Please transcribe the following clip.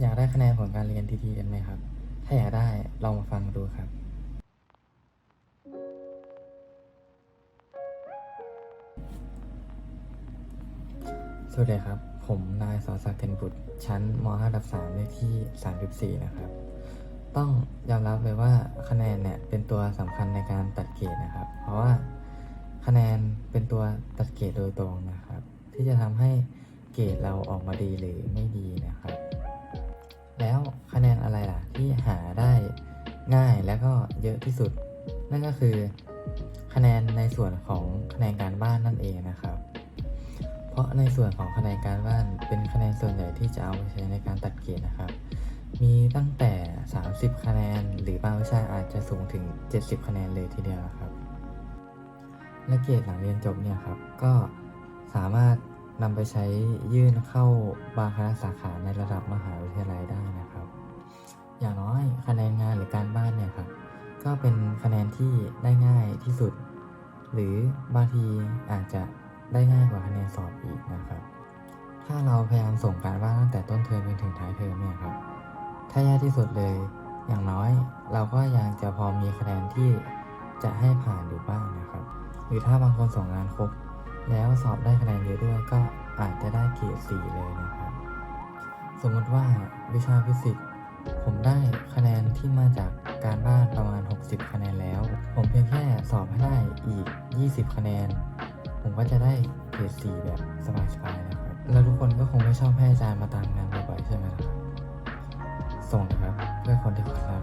อยากได้คะแนนผลการเรียนดีๆกันไหมครับ ถ้าอยากได้ลองมาฟังดูครับ สวัสดีครับ ผมนายสอศักดิ์เทนบุตร ชั้นม .5 ทับ3เลขที่ 34 นะครับ ต้องยอมรับเลยว่าคะแนนเนี่ยเป็นตัวสำคัญในการตัดเกรดนะครับ เพราะว่าคะแนนเป็นตัวตัดเกรดโดยตรงนะครับ ที่จะทำให้เกรดเราออกมาดีหรือไม่ ง่ายและก็เยอะที่สุด นั่นก็คือ คะแนนในส่วนของคะแนนการบ้านนั่นเองนะครับ เพราะในส่วนของคะแนนการบ้านเป็นคะแนนส่วนใหญ่ที่จะเอาไปใช้ในการตัดเกรดนะครับ มีตั้งแต่ 30 คะแนน หรือบางวิชาอาจจะสูงถึง 70 คะแนนเลยทีเดียวนะครับ และเกรดหลังเรียนจบเนี่ยครับก็สามารถนำไปใช้ยื่นเข้าบางคณะสาขาในระดับมหาวิทยาลัยได้นะครับ อย่างน้อยคะแนนงานหรือการบ้านเนี่ยครับก็เป็นคะแนนที่ได้ง่ายที่สุด หรือบางทีอาจจะได้ง่ายกว่าคะแนนสอบอีกนะครับ ถ้าเราพยายามส่งการบ้านตั้งแต่ต้นเทอมจนถึงท้ายเทอมเนี่ยครับถ้ายากที่สุดเลย อย่างน้อยเราก็ยังจะพอมีคะแนนที่จะให้ผ่านอยู่บ้างนะครับ หรือถ้าบางคนส่งงานครบ แล้วสอบได้คะแนนเยอะด้วยก็อาจจะได้เกรด4เลยนะครับ สมมติว่าวิชาฟิสิกส์ ผมได้คะแนนที่มาจากการบ้านประมาณ 60 คะแนนแล้ว ผมเพียงแค่สอบให้ได้อีก 20 คะแนน ผมก็จะได้เกรด4แบบสบายๆนะครับ แล้วทุกคนก็คงไม่ชอบให้อาจารย์มาตามงานบ่อยๆใช่ไหมล่ะครับ ส่งนะครับ เพื่อคนที่คุณรัก